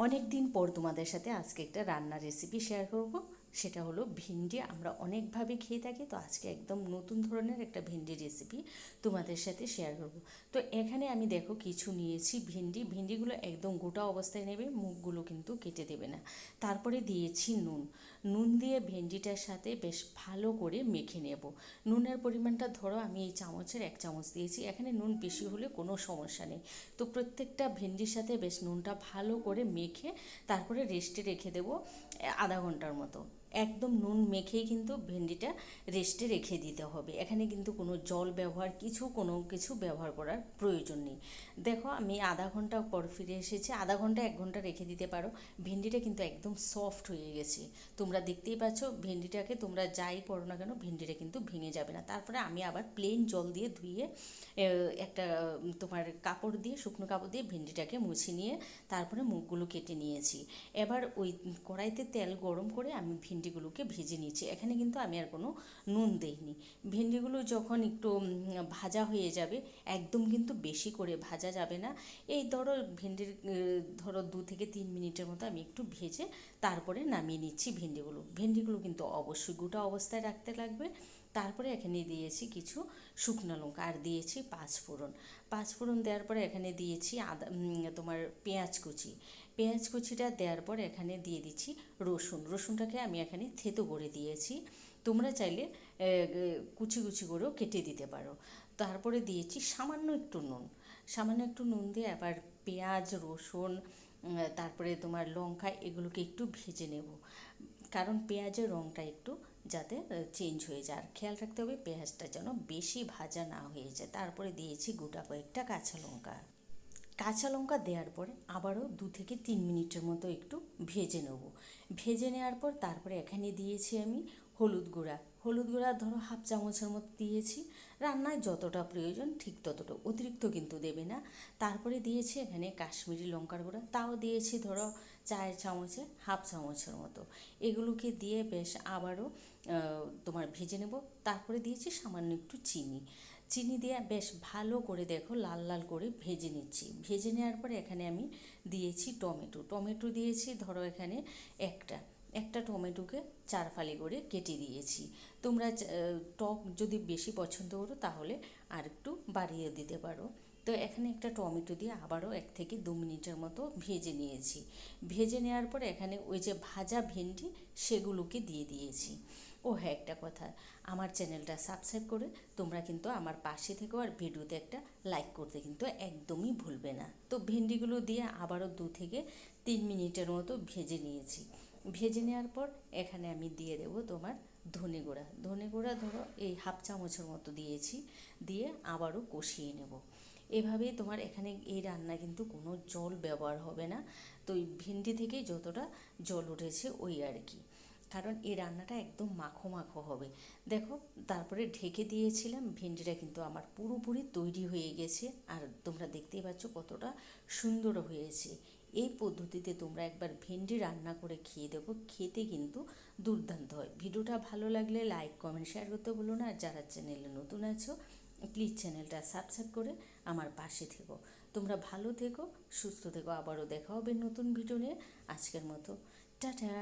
অনেক দিন পর তোমাদের সাথে আজকে একটা রান্নার রেসিপি শেয়ার করব। সেটা হলো ভিন্ডি, আমরা অনেকভাবে খেয়ে থাকি, তো আজকে একদম নতুন ধরনের একটা ভিন্ডি রেসিপি তোমাদের সাথে শেয়ার করব। তো এখানে আমি দেখো কিছু নিয়েছি ভিন্ডি, ভিন্ডিগুলো একদম গোটা অবস্থায় নেবে, মুখগুলো কিন্তু কেটে দেবে না। তারপরে দিয়েছি নুন। নুন দিয়ে ভেন্ডিটার সাথে বেশ ভালো করে মেখে নেব। নুনের পরিমাণটা ধরো, আমি এই চামচের এক চামচ দিয়েছি, এখানে নুন বেশি হলে কোনো সমস্যা নেই। তো প্রত্যেকটা ভেন্ডির সাথে বেশ নুনটা ভালো করে মেখে তারপরে রেস্টে রেখে দেবো আধা ঘণ্টার মতো। একদম নুন মেখেই কিন্তু ভেন্ডিটা রেস্টে রেখে দিতে হবে। এখানে কিন্তু কোনো জল ব্যবহার, কিছু কোনো কিছু ব্যবহার করার প্রয়োজন নেই। দেখো, আমি আধা ঘণ্টা পর ফিরে এসেছি। আধা ঘণ্টা, এক ঘণ্টা রেখে দিতে পারো। ভেন্ডিটা কিন্তু একদম সফট হয়ে গেছে। তোমরা দেখতেই পাচ্ছ, ভেন্ডিটাকে তোমরা যাই করো না কেন, ভেন্ডিটা কিন্তু ভেঙে যাবে না। তারপরে আমি আবার প্লেন জল দিয়ে ধুয়ে একটা, তোমার কাপড় দিয়ে, শুকনো কাপড় দিয়ে ভেন্ডিটাকে মুছে নিয়ে তারপরে মুখগুলো কেটে নিয়েছি। এবার ওই কড়াইতে তেল গরম করে আমি ভেন্ডিগুলোকে ভেজে নিয়েছি। এখানে কিন্তু আমি আর কোনো নুন দেইনি। ভেন্ডিগুলো যখন একটু ভাজা হয়ে যাবে, একদম কিন্তু বেশি করে ভাজা যাবে না। এই ধরো ভেন্ডির ধরো দু থেকে তিন মিনিটের মতো আমি একটু ভেজে তারপরে নামিয়ে নিচ্ছি ভেন্ডিগুলো। ভেন্ডিগুলো কিন্তু অবশ্যই গোটা অবস্থায় রাখতে লাগবে। তারপরে এখানে দিয়েছি কিছু শুকনো লঙ্কা আর দিয়েছি পাঁচ ফোড়ন পাঁচ ফোড়ন দেওয়ার পরে এখানে দিয়েছি আদা তোমার পেঁয়াজ কুচি। পেঁয়াজ কুচিটা দেওয়ার পর এখানে দিয়ে দিচ্ছি রসুন। রসুনটাকে আমি এখানে থেতো করে দিয়েছি। তোমরা চাইলে কুচি কুচি করেও কেটে দিতে পারো। তারপরে দিয়েছি সামান্য একটু নুন। সামান্য একটু নুন দিয়ে আবার পেঁয়াজ, রসুন তারপরে তোমার লঙ্কা, এগুলোকে একটু ভেজে নেব। কারণ পেঁয়াজের রঙটা একটু যাতে চেঞ্জ হয়ে যায়। আর খেয়াল রাখতে হবে পেঁয়াজটা যেন বেশি ভাজা না হয়ে যায়। তারপরে দিয়েছি গোটা কয়েকটা কাঁচা লঙ্কা। কাঁচা লঙ্কা দেওয়ার পরে আবারও দু থেকে তিন মিনিটের মতো একটু ভেজে নেব। ভেজে নেওয়ার পর তারপরে এখানে দিয়েছি আমি হলুদ গুঁড়া। হলুদ গুঁড়া ধরো হাফ চামচের মতো দিয়েছি। রান্নায় যতটা প্রয়োজন ঠিক ততটা, অতিরিক্ত কিন্তু দেবে না। তারপরে দিয়েছি এখানে কাশ্মীরি লঙ্কার গুঁড়া। তাও দিয়েছি ধরো চায়ের চামচে হাফ চামচের মতো। এগুলোকে দিয়ে বেশ আবারও তোমার ভেজে নেব। তারপরে দিয়েছি সামান্য একটু চিনি। চিনি দিয়ে বেশ ভালো করে দেখো লাল লাল করে ভেজে নিচ্ছি। ভেজে নেওয়ার পরে এখানে আমি দিয়েছি টমেটো। টমেটো দিয়েছি, ধরো এখানে একটা। একটা টমেটোকে চার ফালি করে কেটে দিয়েছি। তোমরা টক যদি বেশি পছন্দ করো তাহলে আর একটু বাড়িয়ে দিতে পারো। তো এখানে একটা টমেটো দিয়ে আবারও এক থেকে দু মিনিটের মতো ভেজে নিয়েছি। ভেজে নেওয়ার পর এখানে ওই যে ভাজা ভেন্ডি সেগুলোকে দিয়ে দিয়েছি। ও হ্যাঁ একটা কথা, আমার চ্যানেলটা সাবস্ক্রাইব করে তোমরা কিন্তু আমার পাশে থেকেও আর ভিডিওতে একটা লাইক করতে কিন্তু একদমই ভুলবে না। তো ভেন্ডিগুলো দিয়ে আবারও দু থেকে তিন মিনিটের মতো ভেজে নিয়েছি। ভেজে নেওয়ার পর এখানে আমি দিয়ে দেবো তোমার ধনে গুঁড়া। ধনে গুঁড়া ধরো, এই হাফ চামচের মতো দিয়েছি, দিয়ে আবারও কষিয়ে নেব। এভাবেই তোমার এখানে এই রান্না কিন্তু কোনো জল ব্যবহার হবে না। তো ওই ভেন্ডি থেকেই যতটা জল উঠেছে ওই আর কি। কারণ এই রান্নাটা একদম মাখো মাখো হবে। দেখো, তারপরে ঢেকে দিয়েছিলাম, ভেন্ডিটা কিন্তু আমার পুরোপুরি তৈরি হয়ে গেছে, আর তোমরা দেখতেই পাচ্ছ কতটা সুন্দর হয়েছে। এই পদ্ধতিতে তোমরা একবার ভেন্ডি রান্না করে খেয়ে দেবো খেতে কিন্তু দুর্দান্ত হয়। ভিডিওটা ভালো লাগলে লাইক, কমেন্ট, শেয়ার করতে বলো না। আর যারা চ্যানেলে নতুন আছো, প্লিজ চ্যানেলটা সাবস্ক্রাইব করে আমার পাশে থেকো। তোমরা ভালো থেকো, সুস্থ থেকো। আবারও দেখা হবে নতুন ভিডিও নিয়ে। আজকের মতো, টাটা।